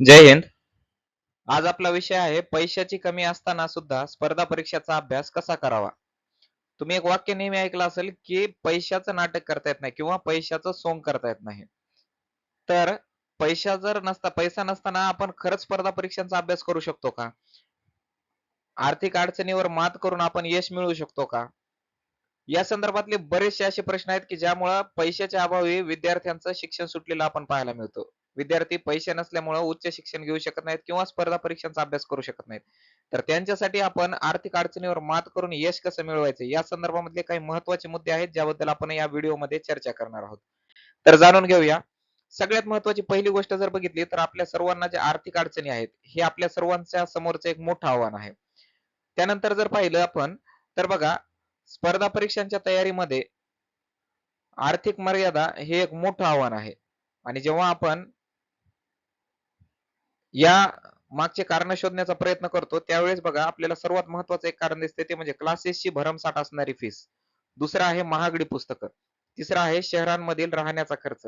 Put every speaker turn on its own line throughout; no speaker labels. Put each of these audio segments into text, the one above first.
जय हिंद. आज आपला विषय आहे पैशाची कमी असताना सुद्धा स्पर्धा परीक्षाचा अभ्यास कसा करावा? तुम्ही एक वाक्य नेहमी ऐकलं असेल की पैशाचं नाटक करता येत नाही किंवा पैशाचं सोंग करता येत नाही. तर पैसा जर नसता पैसा नसताना आपण खरंच स्पर्धा परीक्षांचा अभ्यास करू शकतो का? आर्थिक अडचणीवर मात करून आपण यश मिळवू शकतो का? या संदर्भातले बरेचसे असे प्रश्न आहेत की ज्यामुळे पैशाच्या अभावी विद्यार्थ्यांचं शिक्षण सुटलेलं आपण पाहायला मिळतो. विद्यार्थी पैसे नसल्यामुळे उच्च शिक्षण घेऊ शकत नाहीत किंवा स्पर्धा परीक्षांचा अभ्यास करू शकत नाहीत. तर त्यांच्यासाठी आपण आर्थिक अडचणीवर मात करून यश कसं मिळवायचं? या संदर्भामधले काही महत्त्वाचे मुद्दे आहेत ज्याबद्दल आपण या व्हिडिओमध्ये चर्चा करणार आहोत. तर जाणून घेऊया. सगळ्यात महत्वाची पहिली गोष्ट जर बघितली तर आपल्या सर्वांना ज्या आर्थिक अडचणी आहेत हे आपल्या सर्वांच्या समोरचं एक मोठं आव्हान आहे. त्यानंतर जर पाहिलं आपण तर बघा स्पर्धा परीक्षांच्या तयारीमध्ये आर्थिक मर्यादा हे एक मोठं आव्हान आहे. आणि जेव्हा आपण या मागचे कारण शोधण्याचा प्रयत्न करतो त्यावेळेस बघा आपल्याला सर्वात महत्वाचं एक कारण दिसते ते म्हणजे क्लासेसची भरमसाठ असणारी फीस दुसरं आहे महागडी पुस्तकं. तिसरं आहे शहरांमधील राहण्याचा खर्च.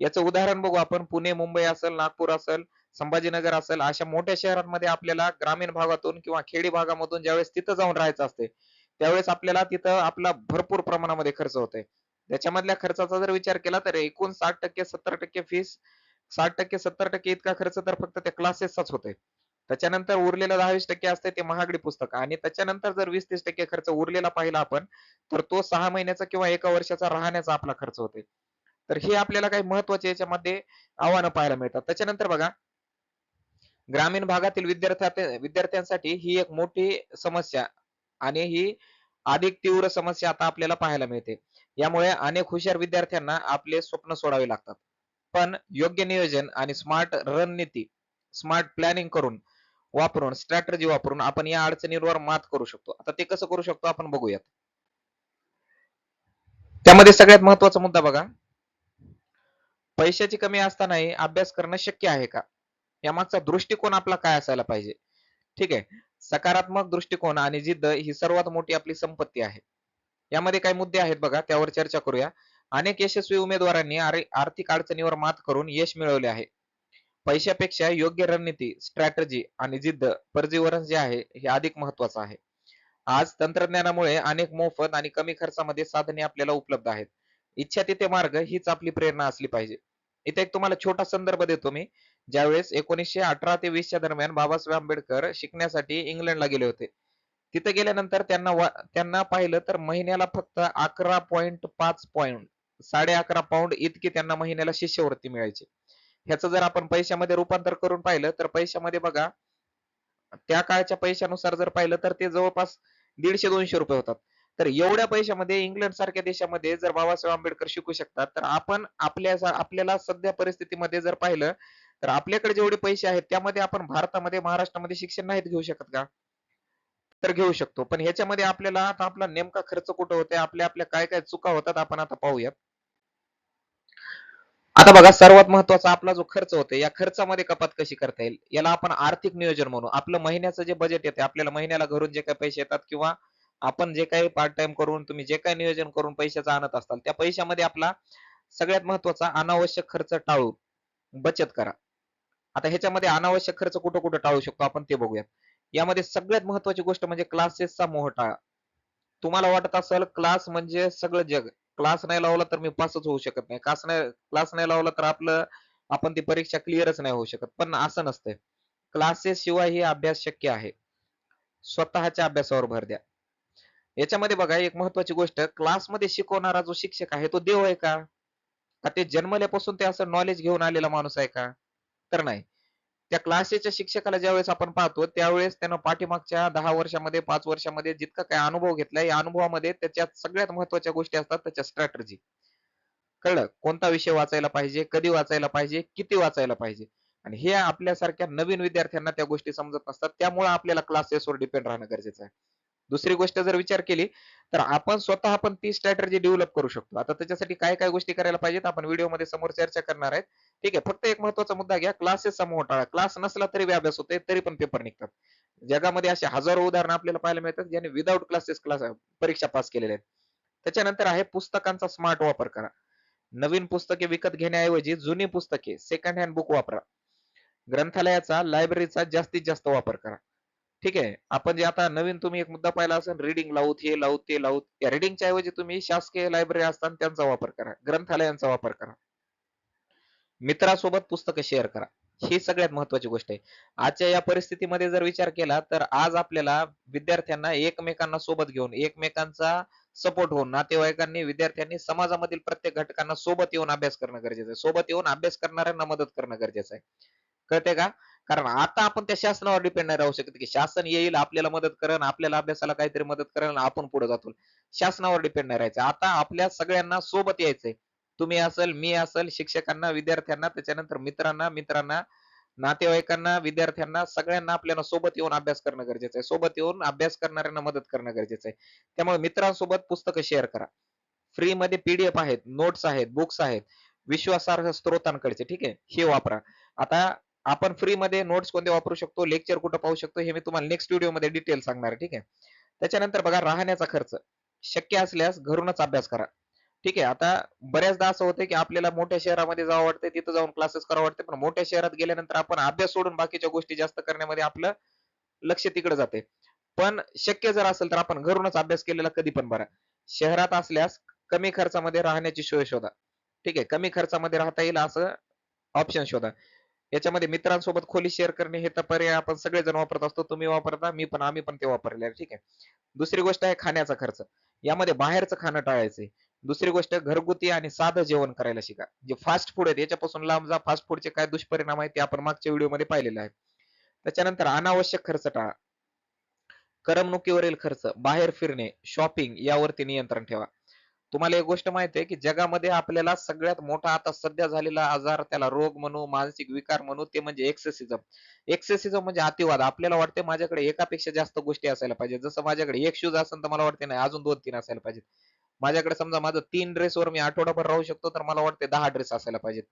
याचं उदाहरण बघू आपण. पुणे मुंबई असेल नागपूर असेल संभाजीनगर असेल अशा मोठ्या शहरांमध्ये आपल्याला ग्रामीण भागातून किंवा खेडी भागामधून ज्यावेळेस तिथं जाऊन राहायचं असते त्यावेळेस आपल्याला तिथं आपला भरपूर प्रमाणामध्ये खर्च होतोय. त्याच्यामधल्या खर्चाचा जर विचार केला तर एकूण साठ टक्के सत्तर टक्के फीस साठ टक्के सत्तर टक्के इतका खर्च तर फक्त त्या क्लासेसचाच होतोय त्याच्यानंतर उरलेला दहावीस टक्के असते ते महागडी पुस्तक. आणि त्याच्यानंतर जर वीस तीस टक्के खर्च उरलेला पाहिला आपण तर तो सहा महिन्याचा किंवा एका वर्षाचा राहण्याचा आपला खर्च होते. तर हे आपल्याला काही महत्त्वाचे याच्यामध्ये आव्हानं पाहायला मिळतात. त्याच्यानंतर बघा ग्रामीण भागातील विद्यार्थ्या विद्यार्थ्यांसाठी ही एक मोठी समस्या आणि ही अधिक तीव्र समस्या आता आपल्याला पाहायला मिळते. यामुळे अनेक हुशार विद्यार्थ्यांना आपले स्वप्न सोडावे लागतात. पण योग्य नियोजन आणि स्मार्ट रणनीती स्मार्ट प्लॅनिंग करून वापरून स्ट्रॅटजी वापरून आपण या अडचणींवर मात करू शकतो. आता ते कसं करू शकतो आपण बघूयात. त्यामध्ये सगळ्यात महत्त्वाचा मुद्दा बघा. पैशाची कमी असतानाही अभ्यास करणं शक्य आहे का? यामागचा दृष्टिकोन आपला काय असायला पाहिजे? ठीक आहे. सकारात्मक दृष्टिकोन आणि जिद्द ही सर्वात मोठी आपली संपत्ती आहे. यामध्ये काही मुद्दे आहेत बघा त्यावर चर्चा करूया. अनेक यशस्वी उमेदवारांनी आर्थिक अडचणीवर मात करून यश मिळवले आहे. पैशापेक्षा योग्य रणनीती स्ट्रॅटजी आणि जिद्द परजीवरण जे आहे हे अधिक महत्वाचं आहे. आज तंत्रज्ञानामुळे अनेक मोफत आणि कमी खर्चामध्ये साधने आपल्याला उपलब्ध आहेत. इच्छा तिथे मार्ग हीच आपली प्रेरणा असली पाहिजे. इथे एक तुम्हाला छोटा संदर्भ देतो मी. ज्यावेळेस एकोणीसशे अठरा ते वीसच्या दरम्यान बाबासाहेब आंबेडकर शिकण्यासाठी इंग्लंडला गेले होते. तिथे गेल्यानंतर त्यांना त्यांना पाहिलं तर महिन्याला फक्त अकरा पॉइंट पाच पॉइंट साडे अकरा पाऊंड इतकी त्यांना महिन्याला शिष्यवृत्ती मिळायची. ह्याचं जर आपण पैशामध्ये रूपांतर करून पाहिलं तर पैशामध्ये बघा त्या काळच्या पैशानुसार जर पाहिलं तर ते जवळपास दीडशे दोनशे रुपये होतात. तर एवढ्या पैशामध्ये इंग्लंड सारख्या देशामध्ये जर बाबासाहेब आंबेडकर शिकू शकतात तर आपण आपल्या आपल्याला सध्या परिस्थितीमध्ये जर पाहिलं तर आपल्याकडे जेवढे पैसे आहेत त्यामध्ये आपण भारतामध्ये महाराष्ट्रामध्ये शिक्षण नाहीत घेऊ शकत का? तर घेऊ शकतो. पण ह्याच्यामध्ये आपल्याला आता आपला नेमका खर्च कुठं होते आपल्या आपल्या काय काय चुका होतात आपण आता पाहूयात. आता बघा सर्वात महत्त्वाचा आपला जो खर्च होतो या खर्चामध्ये कपात कशी करता येईल? याला आपण आर्थिक नियोजन म्हणू. आपलं महिन्याचं जे बजेट येते आपल्याला महिन्याला घरून जे काही पैसे येतात किंवा आपण जे काही पार्ट टाइम करून तुम्ही जे काही नियोजन करून पैशाचा आणत असताल त्या पैशामध्ये आपला सगळ्यात महत्त्वाचा अनावश्यक खर्च टाळू बचत करा. आता ह्याच्यामध्ये अनावश्यक खर्च कुठं कुठं टाळू शकतो आपण ते बघूयात यामध्ये सगळ्यात महत्वाची गोष्ट म्हणजे क्लासेसचा मोह टाळा. तुम्हाला वाटत असेल क्लास म्हणजे सगळं जग. क्लास नाही लावला तर मी पासच होऊ शकत नाही. क्लास नाही क्लास नाही लावला तर आपलं आपण ती परीक्षा क्लिअरच नाही होऊ शकत. पण असं नसतंय. क्लासेस शिवाय ही अभ्यास शक्य आहे. स्वतःच्या अभ्यासावर भर द्या. याच्यामध्ये बघा एक महत्वाची गोष्ट क्लासमध्ये शिकवणारा जो शिक्षक आहे तो देव आहे का? का ते जन्मल्यापासून ते असं नॉलेज घेऊन आलेला माणूस आहे का? तर नाही. त्या क्लासेसच्या शिक्षकाला ज्यावेळेस आपण पाहतो त्यावेळेस त्यानं पाठीमागच्या दहा वर्षामध्ये पाच वर्षामध्ये जितका काय अनुभव घेतला या अनुभवामध्ये त्याच्यात सगळ्यात महत्त्वाच्या गोष्टी असतात त्याच्या स्ट्रॅटर्जी कळलं? कोणता विषय वाचायला पाहिजे कधी वाचायला पाहिजे किती वाचायला पाहिजे? आणि हे आपल्यासारख्या नवीन विद्यार्थ्यांना त्या गोष्टी समजत नसतात त्यामुळे आपल्याला क्लासेसवर डिपेंड राहणं गरजेचं आहे. दुसरी गोष्ट जर विचार केली तर आपण स्वतः आपण ती स्ट्रॅटर्जी डेव्हलप करू शकतो. आता त्याच्यासाठी काय काय गोष्टी करायला पाहिजेत? आपण व्हिडिओ समोर चर्चा करणार आहेत. ठीक आहे फक्त एक महत्त्वाचा मुद्दा घ्या. क्लासेसचा समोर टाळा क्लास नसला तरी अभ्यास होते तरी पण पेपर निघतात. जगामध्ये असे हजारो उदाहरणं आपल्याला पाहायला मिळतात ज्यांनी विदाऊट क्लासेस क्लास परीक्षा पास केलेल्या आहेत. त्याच्यानंतर आहे पुस्तकांचा स्मार्ट वापर करा. नवीन पुस्तके विकत घेण्याऐवजी जुनी पुस्तके सेकंड हँड बुक वापरा. ग्रंथालयाचा लायब्ररीचा जास्तीत जास्त वापर करा. ठीक आहे. आपण जे आता नवीन तुम्ही एक मुद्दा पाहिला असेल रिडिंग लावूत हे लावूत ते लावूत या रिडिंगच्या ऐवजी तुम्ही शासकीय लायब्ररी असताना त्यांचा वापर करा. ग्रंथालयांचा वापर करा. मित्रासोबत पुस्तकं शेअर करा. ही सगळ्यात महत्वाची गोष्ट आहे. आजच्या या परिस्थितीमध्ये जर विचार केला तर आज आपल्याला विद्यार्थ्यांना एकमेकांना सोबत घेऊन एकमेकांचा सपोर्ट होऊन नातेवाईकांनी विद्यार्थ्यांनी समाजामधील प्रत्येक घटकांना सोबत येऊन अभ्यास करणं गरजेचं आहे. सोबत येऊन अभ्यास करणाऱ्यांना मदत करणं गरजेचं आहे. कळते का? कारण आता आपण त्या शासनावर डिपेंड नाही राहू शकत की शासन येईल आपल्याला मदत करण आपल्याला अभ्यासाला काहीतरी मदत करेल आपण पुढे जातो. शासनावर डिपेंड नाही राहायचं. आता आपल्या सगळ्यांना सोबत यायचंय. तुम्ही असेल मी असेल शिक्षकांना विद्यार्थ्यांना त्याच्यानंतर मित्रांना मित्रांना नातेवाईकांना विद्यार्थ्यांना सगळ्यांना आपल्याला सोबत येऊन अभ्यास करणं गरजेचं आहे. सोबत येऊन अभ्यास करणाऱ्यांना मदत करणं गरजेचं आहे. त्यामुळे मित्रांसोबत पुस्तकं शेअर करा. फ्री मध्ये पीडीएफ आहेत नोट्स आहेत बुक्स आहेत. विश्वासार्ह स्त्रोतांकडचे ठीक आहे हे वापरा. आता आपण फ्री मध्ये नोट्स कोणते वापरू शकतो लेक्चर कुठं पाहू शकतो हे मी तुम्हाला नेक्स्ट व्हिडिओमध्ये डिटेल सांगणार आहे ठीक आहे? त्याच्यानंतर बघा राहण्याचा खर्च. शक्य असल्यास घरूनच अभ्यास करा. ठीक आहे आता बऱ्याचदा असं होतं की आपल्याला मोठ्या शहरामध्ये जावं वाटतं तिथं जाऊन क्लासेस करावं वाटतं पण मोठ्या शहरात गेल्यानंतर आपण अभ्यास सोडून बाकीच्या गोष्टी जास्त करण्यामध्ये आपलं लक्ष तिकडे जाते पण शक्य जर असेल तर आपण घरूनच अभ्यास केलेला कधी पण बरा. शहरात असल्यास कमी खर्चामध्ये राहण्याची सोय शोधा. ठीक आहे कमी खर्चामध्ये राहता येईल असं ऑप्शन शोधा. याच्यामध्ये मित्रांसोबत खोली शेअर करणे हे तर पर्याय आपण सगळेजण वापरत असतो. तुम्ही वापरता मी पण आम्ही पण ते वापरले ठीक आहे. दुसरी गोष्ट आहे खाण्याचा खर्च. यामध्ये बाहेरचं खाणं टाळायचं दुसरी गोष्ट घरगुती आणि साधं जेवण करायला शिका. जे फास्ट फूड आहेत याच्यापासून लांब जा. फास्ट फूडचे काय दुष्परिणाम आहेत ते आपण मागच्या व्हिडिओमध्ये पाहिलेले आहे त्याच्यानंतर अनावश्यक खर्च टाळा. करमणुकीवरील खर्च बाहेर फिरणे शॉपिंग यावरती नियंत्रण ठेवा. तुम्हाला एक गोष्ट माहिती आहे की जगामध्ये आपल्याला सगळ्यात मोठा आता सध्या झालेला आजार त्याला रोग म्हणू मानसिक विकार म्हणू ते म्हणजे एक्सेसिझम एक्सेसिझम म्हणजे अतिवाद. आपल्याला वाटते माझ्याकडे एकापेक्षा जास्त गोष्टी असायला पाहिजे जसं माझ्याकडे एक शूज असेल तर मला वाटते नाही अजून दोन तीन असायला पाहिजेत. माझ्याकडे समजा माझं तीन ड्रेसवर मी आठवडाभर राहू शकतो तर मला वाटते दहा ड्रेस असायला पाहिजेत.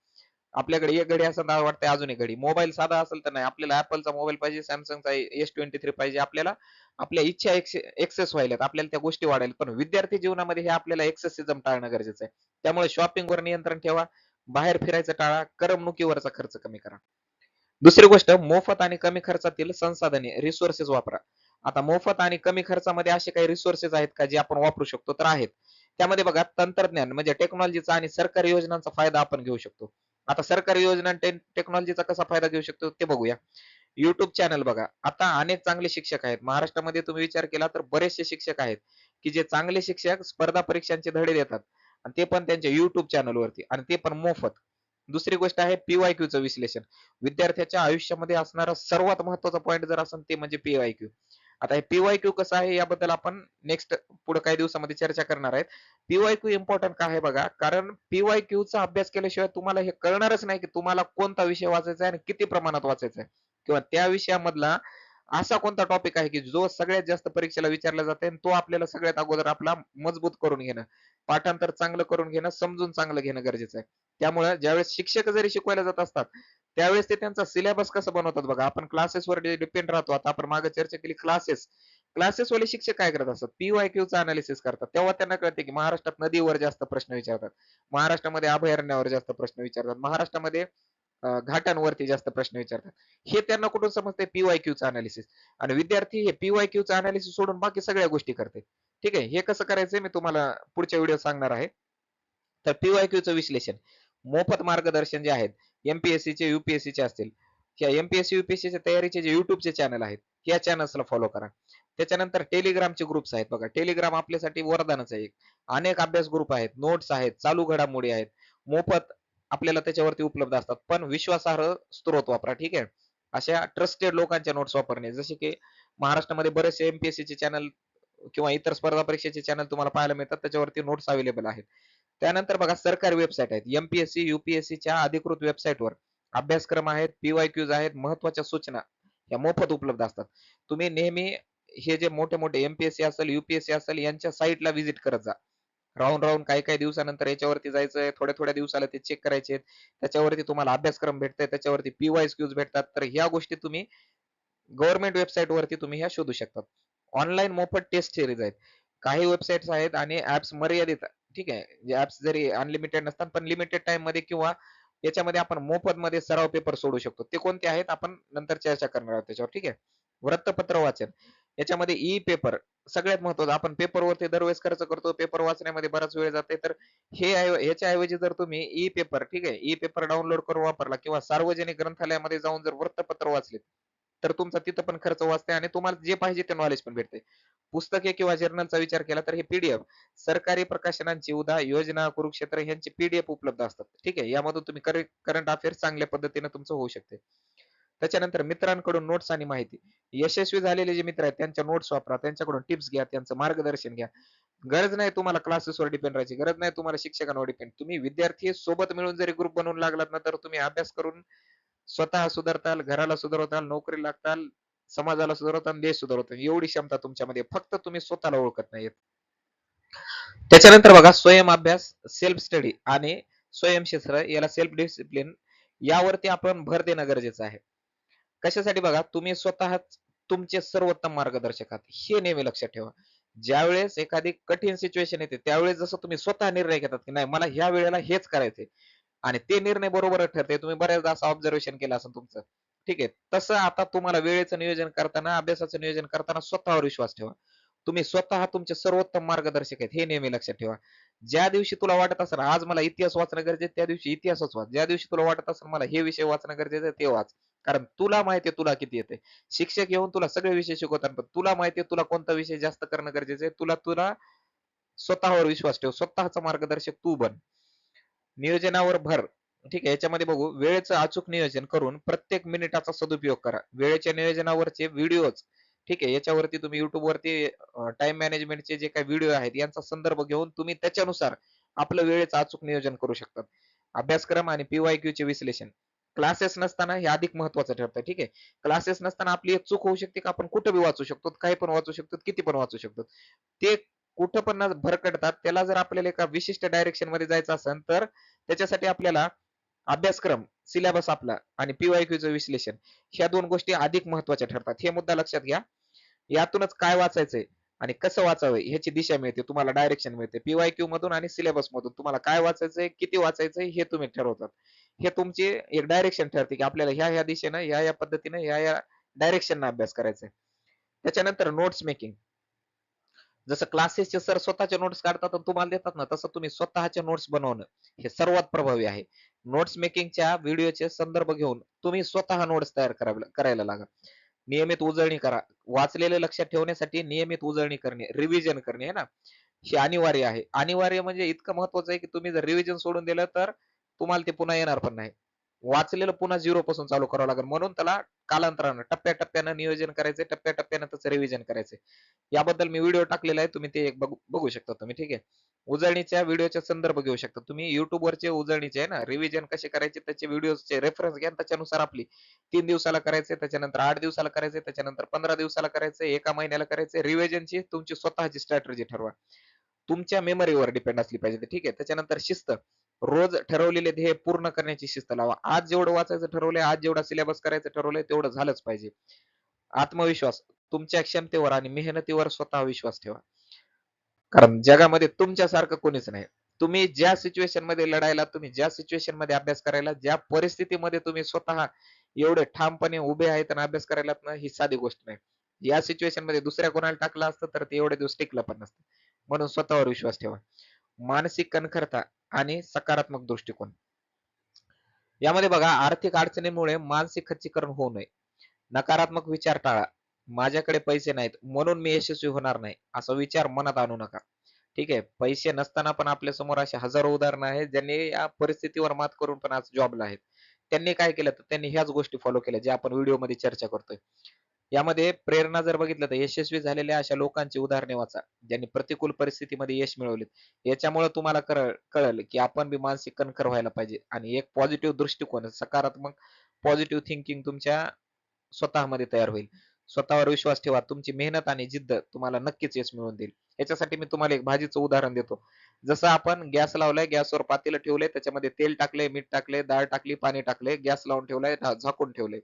आपल्याकडे एक घडी असं तर वाटतंय अजून एक घडी. मोबाईल साधा असेल तर नाही. आपल्याला ऍपलचा मोबाईल पाहिजे सॅमसंगचा एस ट्वेंटी थ्री पाहिजे. आपल्याला आपल्या इच्छा एक्सेस व्हायला आपल्याला त्या गोष्टी वाढायला. पण विद्यार्थी जीवनामध्ये हे आपल्याला एक्सेसिझम टाळणं गरजेचं आहे. त्यामुळे शॉपिंग वर नियंत्रण ठेवा. बाहेर फिरायचं टाळा. करमणुकीवरचा खर्च कमी करा. दुसरी गोष्ट मोफत आणि कमी खर्चातील संसाधने रिसोर्सेस वापरा. आता मोफत आणि कमी खर्चामध्ये असे काही रिसोर्सेस आहेत का जे आपण वापरू शकतो? तर आहेत. त्यामध्ये बघा तंत्रज्ञान म्हणजे टेक्नॉलॉजीचा आणि सरकारी योजनांचा फायदा आपण घेऊ शकतो. आता सरकारी योजना टेक्नॉलॉजीचा कसा फायदा घेऊ शकतो ते बघूया. युट्यूब चॅनल बघा. आता अनेक चांगले शिक्षक आहेत. महाराष्ट्रामध्ये तुम्ही विचार केला तर बरेचसे शिक्षक आहेत की जे चांगले शिक्षक स्पर्धा परीक्षांचे धडे देतात. आणि ते पण त्यांच्या युट्यूब चॅनलवरती आणि ते पण मोफत. दुसरी गोष्ट आहे पीवायक्यू चं विश्लेषण. विद्यार्थ्याच्या आयुष्यामध्ये असणारा सर्वात महत्त्वाचा पॉईंट जर असेल ते म्हणजे पीवायक्यू आता हे पीवाय क्यू कसं आहे याबद्दल आपण नेक्स्ट पुढे काही दिवसामध्ये चर्चा करणार आहेत. पीवायक्यू इम्पॉर्टंट का आहे बघा? कारण पीवायक्यू चा अभ्यास केल्याशिवाय तुम्हाला हे कळणारच नाही की तुम्हाला कोणता विषय वाचायचा आहे आणि किती प्रमाणात वाचायचा आहे. किंवा त्या विषयामधला असा कोणता टॉपिक आहे की जो सगळ्यात जास्त परीक्षेला विचारला जाते तो आपल्याला सगळ्यात अगोदर आपला मजबूत करून घेणं पाठांतर चांगलं करून घेणं समजून चांगलं घेणं गरजेचं आहे. त्यामुळे ज्यावेळेस शिक्षक जरी शिकवायला जात असतात त्यावेळेस ते त्यांचा सिलेबस कसं बनवतात बघा. आपण क्लासेसवर डिपेंड राहतो. आता आपण मागे चर्चा केली क्लासेस क्लासेस वाले शिक्षक काय करत असतात? पीवायक्यू चा अनालिसिस करतात. तेव्हा त्यांना कळते की महाराष्ट्रात नदीवर जास्त प्रश्न विचारतात. महाराष्ट्रामध्ये अभयारण्यावर जास्त प्रश्न विचारतात. महाराष्ट्रामध्ये घाटांवरती जास्त प्रश्न विचारतात. हे त्यांना कुठून समजते पीवायक्यू चा अनालिसिस आणि विद्यार्थी हे पीवायक्यू चा अनालिसिस सोडून बाकी सगळ्या गोष्टी करते. ठीक आहे? हे कसं करायचंय? मी तुम्हाला पुढच्या व्हिडिओ सांगणार आहे. तर पीवायक्यू चं विश्लेषण. मोफत मार्गदर्शन जे आहेत एमपीएससी चे चे असतील. किंवा एमपीएससी युपीएससी तयारीचे जे युट्यूबचे चॅनल आहेत या चॅनल्सला फॉलो करा. त्याच्यानंतर टेलिग्रामचे ग्रुप्स आहेत बघा. टेलिग्राम आपल्यासाठी वरदानच आहे अनेक अभ्यास ग्रुप आहेत नोट्स आहेत चालू घडामोडी आहेत. मोफत आपल्याला त्याच्यावरती उपलब्ध असतात. पण विश्वासार्ह स्त्रोत वापरा ठीक आहे? अशा ट्रस्टेड लोकांच्या नोट्स वापरणे. जसे की महाराष्ट्रामध्ये बरेचसे एमपीएससी चे चॅनल किंवा इतर स्पर्धा परीक्षेचे चॅनल तुम्हाला पाहायला मिळतात. त्याच्यावरती नोट्स अवेलेबल आहेत. त्यानंतर बघा सरकारी वेबसाईट आहेत. एमपीएससी युपीएससीच्या अधिकृत वेबसाईटवर अभ्यासक्रम आहेत पीवाय क्यूज आहेत महत्त्वाच्या सूचना या मोफत उपलब्ध असतात. तुम्ही नेहमी हे जे मोठे मोठे एमपीएससी असेल युपीएससी असेल यांच्या साईटला व्हिजिट करत जा. राहून राहून काही काही दिवसानंतर याच्यावरती जायचंय थोड्या थोड्या दिवसाला ते चेक करायचे त्याच्यावरती तुम्हाला अभ्यासक्रम भेटतंय त्याच्यावरती पीवाय क्यूज भेटतात. तर ह्या गोष्टी तुम्ही गव्हर्नमेंट वेबसाईट वरती तुम्ही ह्या शोधू शकतात. ऑनलाईन मोफत टेस्ट सिरीज आहेत. काही वेबसाईट्स आहेत आणि ऍप्स मर्यादित ठीक आहे. म्हणजे ऍप्स जरी अनलिमिटेड नसतात पण लिमिटेड टाइममध्ये किंवा याच्यामध्ये आपण मोफत मध्ये सराव पेपर सोडू शकतो. ते कोणते आहेत? आपण नंतर चर्चा करणार आहोत त्याच्यावर. ठीक आहे? वृत्तपत्र वाचन. याच्यामध्ये ई पेपर सगळ्यात महत्वाचं आपण पेपरवरती दरवेळेस खर्च करतो पेपर वाचण्यामध्ये बराच वेळ जाते. तर हे याच्या ऐवजी जर तुम्ही ई पेपर ठीक आहे? ई पेपर डाउनलोड करून वापरला किंवा सार्वजनिक ग्रंथालयामध्ये जाऊन जर वृत्तपत्र वाचले तर तुमचा तिथं पण खर्च वाचते आणि तुम्हाला जे पाहिजे ते नॉलेज पण भेटते पुस्तके किंवा जर्नलचा विचार केला तर हे पीडीएफ सरकारी प्रकाशनांची उदा योजना कुरुक्षेत्र यांची पीडीएफ उपलब्ध असतात. ठीक आहे? यामधून तुम्ही करंट अफेअर्स चांगल्या पद्धतीने तुमचं होऊ शकते त्याच्यानंतर मित्रांकडून नोट्स आणि माहिती. यशस्वी झालेले जे मित्र आहेत त्यांच्या नोट्स वापरा त्यांच्याकडून टिप्स घ्या त्यांचं मार्गदर्शन घ्या. गरज नाही तुम्हाला क्लासेसवर डिपेंड राहायची गरज नाही तुम्हाला शिक्षकांवर डिपेंड तुम्ही विद्यार्थी सोबत मिळून जरी ग्रुप बनवून लागलात ना तर तुम्ही अभ्यास करून स्वतः सुधारताल घराला सुधारवताल नोकरी लागताल समाजाला सुधारवताल देश सुधारवताल. एवढी क्षमता तुमच्यामध्ये. फक्त तुम्ही स्वतःला ओळखत नाहीत. त्याच्यानंतर बघा स्वयं अभ्यास सेल्फ स्टडी आणि स्वयंशिस्त याला सेल्फ डिसिप्लिन यावरती आपण भर देणं गरजेचं आहे. कशासाठी बघा तुम्ही स्वतः तुमचे सर्वोत्तम मार्गदर्शक आहात. हे नेहमी लक्षात ठेवा. ज्यावेळेस एखादी कठीण सिच्युएशन येते त्यावेळेस जसं तुम्ही स्वतः निर्णय घेतात की नाही मला ह्या वेळेला हेच करायचंय. आणि ते निर्णय बरोबर ठरते. तुम्ही बऱ्याचदा असं ऑब्झर्वेशन केलं असेल तुमचं. ठीक आहे. तसं आता तुम्हाला वेळेचं नियोजन करताना अभ्यासाचं नियोजन करताना स्वतःवर विश्वास ठेवा. तुम्ही स्वतः तुमचे सर्वोत्तम मार्गदर्शक आहेत हे नेहमी लक्षात ठेवा. ज्या दिवशी तुला वाटत असेल आज मला इतिहास वाचणं गरजेचं त्या दिवशी इतिहासच वाच. ज्या दिवशी तुला वाटत असेल मला हे विषय वाचणं गरजेचं आहे, ते वाच. कारण तुला माहितीये तुला किती येते. शिक्षक येऊन तुला सगळे विषय शिकवतात पण तुला माहितीये तुला कोणता विषय जास्त करणं गरजेचं आहे तुला तुला स्वतःवर विश्वास ठेव. स्वतःचा मार्गदर्शक तू बन. नियोजनावर भर. ठीक आहे? याच्यामध्ये बघू. वेळेचं अचूक नियोजन करून प्रत्येक मिनिटाचा सदुपयोग करा. वेळेच्या नियोजनावरचे व्हिडिओज ठीक आहे? याच्यावरती तुम्ही युट्यूबवरती टाइम मॅनेजमेंटचे जे काही व्हिडिओ आहेत यांचा संदर्भ घेऊन तुम्ही त्याच्यानुसार आपलं वेळेचं अचूक नियोजन करू शकतात अभ्यासक्रम आणि पीवाय चे विश्लेषण. क्लासेस नसताना हे अधिक महत्वाचं ठरतं. ठीक आहे? क्लासेस नसताना आपली एक चूक होऊ शकते का? आपण कुठं बी वाचू शकतो काही पण वाचू शकतो किती पण वाचू शकतो. ते कुठं पण भरकटतात भरकडतात त्याला जर आपल्याला एका विशिष्ट डायरेक्शनमध्ये जायचं असेल तर त्याच्यासाठी आपल्याला अभ्यासक्रम सिलेबस आपला आणि पीवायक्यूचं विश्लेषण ह्या दोन गोष्टी अधिक महत्त्वाच्या ठरतात. हे मुद्दा लक्षात घ्या. यातूनच काय वाचायचंय आणि कसं वाचावं ह्याची दिशा मिळते तुम्हाला डायरेक्शन मिळते. पीवायक्यू मधून आणि सिलेबस मधून तुम्हाला काय वाचायचंय किती वाचायचंय हे तुम्ही ठरवतात. हे तुमची एक डायरेक्शन ठरते की आपल्याला ह्या ह्या दिशेनं ह्या या पद्धतीने ह्या या डायरेक्शनना अभ्यास करायचा आहे त्याच्यानंतर नोट्स मेकिंग जसं क्लासेसचे सर स्वतःचे नोट्स काढतात आणि तुम्हाला देतात ना तसं तुम्ही स्वतःचे नोट्स बनवणं हे सर्वात प्रभावी आहे. नोट्स मेकिंगच्या व्हिडिओचे संदर्भ घेऊन तुम्ही स्वतः नोट्स तयार करायला लागा. नियमित उजळणी करा. वाचलेले लक्षात ठेवण्यासाठी नियमित उजळणी करणे रिव्हिजन करणे आहे ना? हे अनिवार्य आहे. अनिवार्य म्हणजे इतकं महत्वाचं आहे की तुम्ही जर रिव्हिजन सोडून दिलं तर तुम्हाला ते पुन्हा येणार पण नाही. वाचलेलं पुन्हा झिरो पासून चालू करावं लागेल. म्हणून त्याला कालांतरानं टप्प्याटप्प्यानं नियोजन करायचं टप्प्याटप्प्यानं त्याचं रिव्हिजन करायचं याबद्दल मी व्हिडिओ टाकलेला आहे तुम्ही ते एक बघू बघू शकता तुम्ही ठीक आहे? उजळणीच्या व्हिडिओचे संदर्भ घेऊ शकता तुम्ही. युट्यूबवरचे उजळणीचे आहे ना रिव्हिजन कसे करायचे त्याचे व्हिडिओचे रेफरन्स घ्या त्याच्यानुसार आपली तीन दिवसाला करायचे त्याच्यानंतर आठ दिवसाला करायचे त्याच्यानंतर पंधरा दिवसाला करायचे एका महिन्याला करायचे रिव्हिजनची तुमची स्वतःची स्ट्रॅटेजी ठरवा. तुमच्या मेमरीवर डिपेंड असली पाहिजे ठीक आहे? त्याच्यानंतर शिस्त. रोज ठरवलेले ध्येय पूर्ण करण्याची शिस्त लावा. आज जेवढं वाचायचं ठरवलंय आज जेवढा सिलेबस करायचं ठरवलंय तेवढं झालंच पाहिजे. आत्मविश्वास तुमच्या क्षमतेवर आणि मेहनतीवर स्वतः विश्वास ठेवा. कारण जगामध्ये तुमच्यासारखं कोणीच नाही. तुम्ही ज्या सिच्युएशनमध्ये लढायला तुम्ही ज्या सिच्युएशनमध्ये अभ्यास करायला ज्या परिस्थितीमध्ये तुम्ही स्वतः एवढे ठामपणे उभे आहेत आणि अभ्यास करायला ना ही साधी गोष्ट नाही. या सिच्युएशनमध्ये दुसऱ्या कोणाला टाकलं असतं तर ते एवढे दिवस टिकलं पण नसतं. म्हणून स्वतःवर विश्वास ठेवा. मानसिक कणखरता आणि सकारात्मक दृष्टिकोन. यामध्ये बघा आर्थिक अडचणीमुळे मानसिक खच्चीकरण होऊ नये. नकारात्मक विचार टाळा. माझ्याकडे पैसे नाहीत म्हणून मी यशस्वी होणार नाही असा विचार मनात आणू नका. ठीक आहे पैसे नसताना पण आपल्यासमोर असे हजारो उदाहरणं आहेत ज्यांनी या परिस्थितीवर मात करून पण आज जॉबला आहेत. त्यांनी काय केलं तर त्यांनी ह्याच गोष्टी फॉलो केल्या जे आपण व्हिडिओमध्ये चर्चा करतोय. यामध्ये प्रेरणा जर बघितलं तर यशस्वी झालेल्या अशा लोकांची उदाहरणे वाचा ज्यांनी प्रतिकूल परिस्थितीमध्ये यश मिळवले याच्यामुळे तुम्हाला कळल की आपण बी मानसिक कणखर व्हायला पाहिजे आणि एक पॉझिटिव्ह दृष्टिकोन सकारात्मक पॉझिटिव्ह थिंकिंग तुमच्या स्वतःमध्ये तयार होईल. स्वतःवर विश्वास ठेवा तुमची मेहनत आणि जिद्द तुम्हाला नक्कीच यश मिळवून देईल. याच्यासाठी मी तुम्हाला एक भाजीचं उदाहरण देतो. जसं आपण गॅस लावलाय गॅसवर पातेलं ठेवलंय त्याच्यामध्ये तेल टाकले मीठ टाकले डाळ टाकली पाणी टाकले गॅस लावून ठेवलाय झाकून ठेवलंय.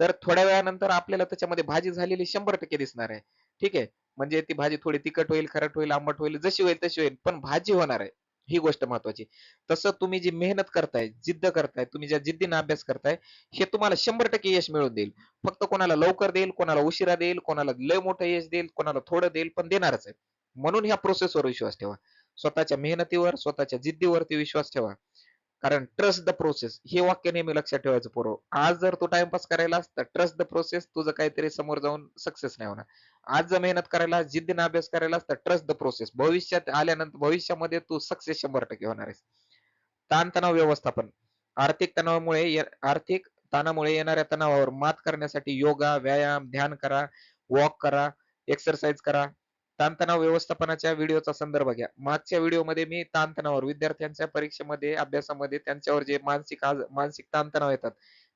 तर थोड्या वेळानंतर आपल्याला त्याच्यामध्ये भाजी झालेली शंभर टक्के दिसणार आहे. ठीक आहे? म्हणजे ती भाजी थोडी तिखट होईल खरट होईल आंबट होईल जशी होईल तशी होईल पण भाजी होणार आहे. ही गोष्ट महत्वाची. तसं तुम्ही जी मेहनत करताय जिद्द करताय तुम्ही ज्या जिद्दीने अभ्यास करताय हे तुम्हाला शंभर टक्के यश मिळवून देईल. फक्त कोणाला लवकर देईल कोणाला उशिरा देईल कोणाला लय मोठं यश देईल कोणाला थोडं देईल पण देणारच आहे. म्हणून ह्या प्रोसेसवर विश्वास ठेवा. स्वतःच्या मेहनतीवर स्वतःच्या जिद्दीवरती विश्वास ठेवा. कारण ट्रस्ट द प्रोसेस हे वाक्य नेहमी लक्षात ठेवायचं पोरं. आज जर तू टाइमपास करायला तर ट्रस्ट द प्रोसेस तुझं काहीतरी समोर जाऊन सक्सेस नाही होणार. आज जर मेहनत करायला जिद्दीनं अभ्यास करायला तर ट्रस्ट द प्रोसेस भविष्यात आल्यानंतर भविष्यामध्ये तू सक्सेस शंभर टक्के होणार आहेस. ताणतणाव व्यवस्थापन. आर्थिक तणावामुळे आर्थिक ताणामुळे येणाऱ्या तणावावर मात करण्यासाठी योगा व्यायाम ध्यान करा वॉक करा एक्सरसाइज करा. ताणतणाव व्यवस्थापनाच्या व्हिडिओचा संदर्भ घ्या. मागच्या व्हिडिओमध्ये मी ताणतणावर विद्यार्थ्यांच्या परीक्षेमध्ये अभ्यासामध्ये त्यांच्यावर जे मानसिक आज मानसिक ताणतणाव येतात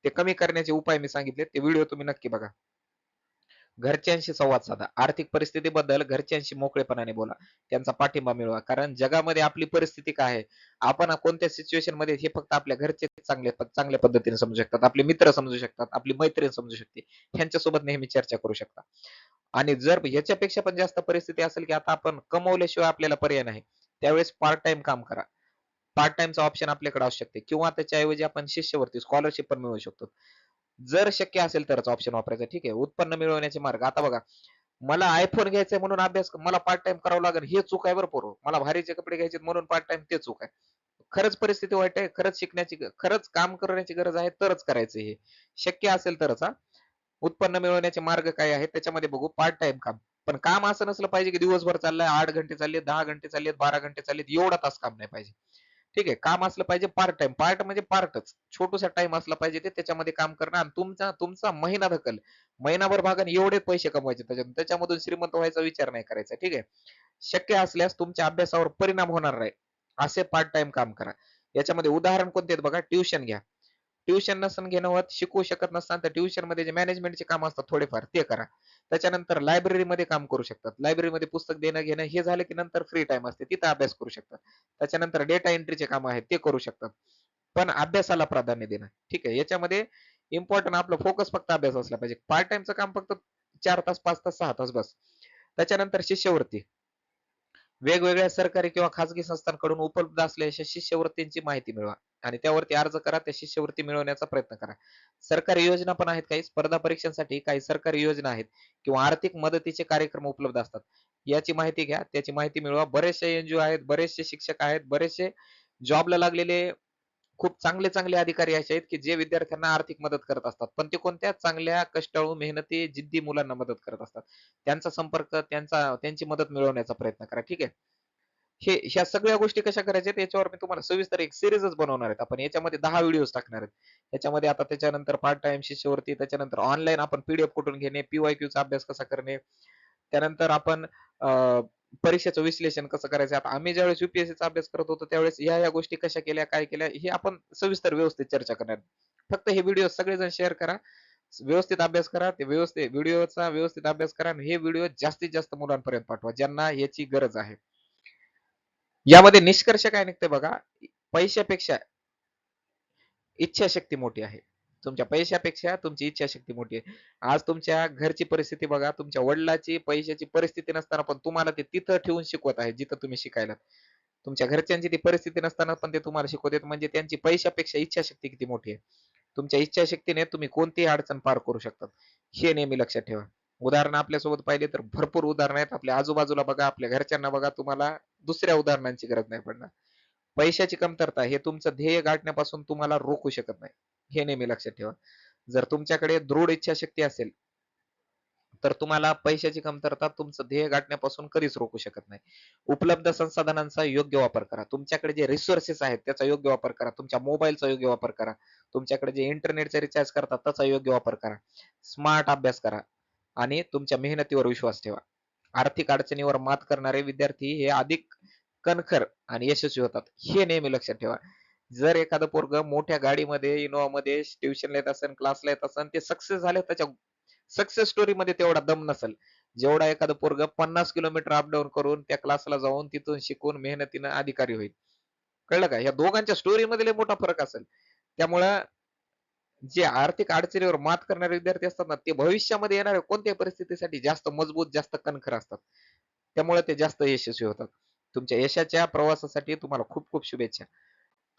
ते कमी करण्याचे उपाय मी सांगितले ते व्हिडिओ तुम्ही नक्की बघा. घरच्यांशी संवाद साधा. आर्थिक परिस्थितीबद्दल घरच्यांशी मोकळेपणाने बोला. त्यांचा पाठिंबा मिळवा. कारण जगामध्ये आपली परिस्थिती काय आहे? आपण कोणत्या सिच्युएशनमध्ये हे फक्त आपल्या घरचे चांगले चांगल्या पद्धतीने समजू शकतात. आपले मित्र समजू शकतात. आपली मैत्रीण समजू शकते. ह्यांच्यासोबत नेहमी चर्चा करू शकता. आणि जर याच्यापेक्षा पण जास्त परिस्थिती असेल की आता आपण कमवल्याशिवाय आपल्याला पर्याय नाही त्यावेळेस पार्ट टाइम काम करा. पार्ट टाइमचा ऑप्शन आपल्याकडे असू शकते किंवा त्याच्याऐवजी आपण शिष्यवृत्ती स्कॉलरशिप पण मिळवू शकतो. जर शक्य असेल तरच ऑप्शन वापरायचा. ठीक आहे? उत्पन्न मिळवण्याचे मार्ग. आता बघा मला आयफोन घ्यायचंय म्हणून अभ्यास मला पार्ट टाइम करावं लागेल हे चूक आहे बरं पोरं. मला भारीचे कपडे घ्यायचे म्हणून पार्ट टाइम ते चूक आहे. खरंच परिस्थिती वाईट आहे खरंच शिकण्याची खरंच काम करण्याची गरज आहे तरच करायचं हे. शक्य असेल तरच हा. उत्पन्न मिळवण्याचे मार्ग काय आहेत त्याच्यामध्ये बघू पार्ट टाइम काम. पण काम असं नसलं पाहिजे की दिवसभर चाललंय आठ घंटे चालले दहा घंटे चाललेत बारा घंटे चाललेत एवढा तास काम नाही पाहिजे. ठीक आहे काम असलं पाहिजे पार्ट टाइम पार्ट म्हणजे पार्टच छोटूसा टाइम असला पाहिजे ते त्याच्यामध्ये काम करणं आणि तुमचा तुमचा महिना धकल महिनाभर भागाने एवढे पैसे कमवायचे त्याच्यातून. त्याच्यामधून श्रीमंत व्हायचा विचार नाही करायचा ठीक आहे? शक्य असल्यास तुमच्या अभ्यासावर परिणाम होणार नाही. असे पार्ट टाइम काम करा. याच्यामध्ये उदाहरण कोणते आहेत बघा? ट्युशन घ्या. ट्युशन नसन घेणं होत शिकवू शकत नसताना तर ट्युशनमध्ये जे मॅनेजमेंटचे काम असतात थोडेफार ते करा. त्याच्यानंतर लायब्ररीमध्ये काम करू शकतात. लायब्ररीमध्ये पुस्तक देणं घेणं हे झालं की नंतर फ्री टाइम असते तिथं अभ्यास करू शकतात. त्याच्यानंतर डेटा एंट्रीचे काम आहेत ते करू शकतात. पण अभ्यासाला प्राधान्य देणं ठीक आहे. याच्यामध्ये इम्पॉर्टंट आपलं फोकस फक्त अभ्यास असला पाहिजे. पार्ट टाइमचं काम फक्त चार तास पाच तास सहा तास बस. त्याच्यानंतर शिष्यवृत्ती. वेगवेगळ्या सरकारी किंवा खाजगी संस्थांकडून उपलब्ध असलेल्या अशा शिष्यवृत्तींची माहिती मिळवा. आणि त्यावरती अर्ज करा त्या शिष्यवृत्ती मिळवण्याचा प्रयत्न करा. सरकारी योजना पण आहेत काही. स्पर्धा परीक्षांसाठी काही सरकारी योजना आहेत किंवा आर्थिक मदतीचे कार्यक्रम उपलब्ध असतात. याची माहिती घ्या. त्याची माहिती मिळवा. बरेचसे एनजीओ आहेत बरेचसे शिक्षक आहेत बरेचसे जॉबला लागलेले खूप चांगले चांगले अधिकारी असे आहेत की जे विद्यार्थ्यांना आर्थिक मदत करत असतात. पण ते कोणत्या? चांगल्या कष्टाळू मेहनती जिद्दी मुलांना मदत करत असतात. त्यांचा संपर्क त्यांचा त्यांची मदत मिळवण्याचा प्रयत्न करा. ठीक आहे? हे ह्या सगळ्या गोष्टी कशा करायच्या याच्यावर मी तुम्हाला सविस्तर एक सिरीजच बनवणार आहेत. आपण याच्यामध्ये दहा व्हिडिओज टाकणार आहेत. याच्यामध्ये आता त्याच्यानंतर पार्ट टाइम शिष्यवृत्ती त्याच्यानंतर ऑनलाईन आपण पीडीएफ कुठून घेणे पीवाय चा अभ्यास कसा करणे त्यानंतर आपण परीक्षेचं विश्लेषण कसं करायचं? आता आम्ही ज्यावेळेस युपीएससीचा चा अभ्यास करत होतो त्यावेळेस ह्या या गोष्टी कशा केल्या काय केल्या हे आपण सविस्तर व्यवस्थित चर्चा करणार. फक्त हे व्हिडिओ सगळेजण शेअर करा. व्यवस्थित अभ्यास करा. ते व्यवस्थित व्हिडिओचा व्यवस्थित अभ्यास करा आणि हे व्हिडिओ जास्तीत जास्त मुलांपर्यंत पाठवा ज्यांना याची गरज आहे. यामध्ये निष्कर्ष काय निघते बघा. पैशापेक्षा इच्छाशक्ती मोठी आहे. तुमच्या पैशापेक्षा तुमची इच्छाशक्ती मोठी आहे. आज तुमच्या घरची परिस्थिती बघा. तुमच्या वडिलाची पैशाची परिस्थिती नसताना पण तुम्हाला ते तिथं ठेवून शिकवत आहे जिथं तुम्ही शिकायला. तुमच्या घरच्यांची ती परिस्थिती नसताना पण ते तुम्हाला शिकवतात म्हणजे त्यांची पैशापेक्षा इच्छाशक्ती किती मोठी आहे. तुमच्या इच्छाशक्तीने तुम्ही कोणतीही अडचण पार करू शकतात. हे नेहमी लक्षात ठेवा. उदाहरण आपल्यासोबत पाहिले तर भरपूर उदाहरणं आहेत. आपल्या आजूबाजूला बघा आपल्या घरच्यांना बघा तुम्हाला दुसऱ्या उदाहरणांची गरज नाही पडणार. पैशाची कमतरता हे तुमचं ध्येय गाठण्यापासून तुम्हाला रोखू शकत नाही. हे नेहमी लक्षात ठेवा. जर तुमच्याकडे दृढ इच्छाशक्ती असेल तर तुम्हाला पैशाची कमतरता तुमचं ध्येय गाठण्यापासून कधीच रोखू शकत नाही. उपलब्ध संसाधनांचा योग्य वापर करा. तुमच्याकडे जे रिसोर्सेस आहेत त्याचा योग्य वापर करा. तुमच्या मोबाईलचा योग्य वापर करा. तुमच्याकडे जे इंटरनेटचा रिचार्ज करतात त्याचा योग्य वापर करा. स्मार्ट अभ्यास करा. आणि तुमच्या मेहनतीवर विश्वास ठेवा. आर्थिक अडचणीवर मात करणारे विद्यार्थी हे अधिक कणखर आणि यशस्वी होतात. हे नेहमी लक्षात ठेवा. जर एखादं पोरग मोठ्या गाडीमध्ये इनोवा मध्ये ट्युशनला येत असेल क्लासला येत असेल ते सक्सेस झाले त्याच्या सक्सेस स्टोरी मध्ये तेवढा दम नसेल. जेवढा एखादं पोरग पन्नास किलोमीटर अपडाऊन करून त्या क्लासला जाऊन तिथून शिकून मेहनतीनं अधिकारी होईल. कळलं का? या दोघांच्या स्टोरी मध्ये मोठा फरक असेल. त्यामुळं जे आर्थिक अडचणीवर मात करणारे विद्यार्थी असतात ना ते भविष्यामध्ये येणाऱ्या कोणत्याही परिस्थितीसाठी जास्त मजबूत जास्त कणखर असतात. त्यामुळे ते जास्त यशस्वी होतात. तुमच्या यशाच्या प्रवासासाठी तुम्हाला खूप खूप शुभेच्छा.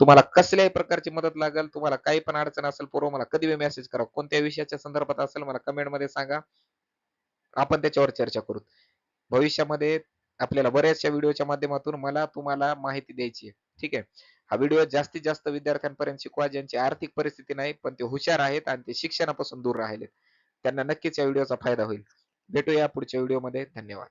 तुम्हाला कसल्याही प्रकारची मदत लागेल तुम्हाला काही पण अडचण असेल पूर्व मला कधी मेसेज करा. कोणत्या विषयाच्या संदर्भात असेल मला कमेंटमध्ये सांगा. आपण त्याच्यावर चर्चा करू. भविष्यामध्ये आपल्याला बऱ्याचशा व्हिडिओच्या माध्यमातून मला तुम्हाला माहिती द्यायची आहे. ठीक आहे? हा व्हिडिओ जास्तीत जास्त विद्यार्थ्यांपर्यंत शिकवा ज्यांची आर्थिक परिस्थिती नाही पण ते हुशार आहेत आणि ते शिक्षणापासून दूर राहिलेत. त्यांना नक्कीच या व्हिडिओचा फायदा होईल. भेटूया पुढच्या व्हिडिओमध्ये. धन्यवाद.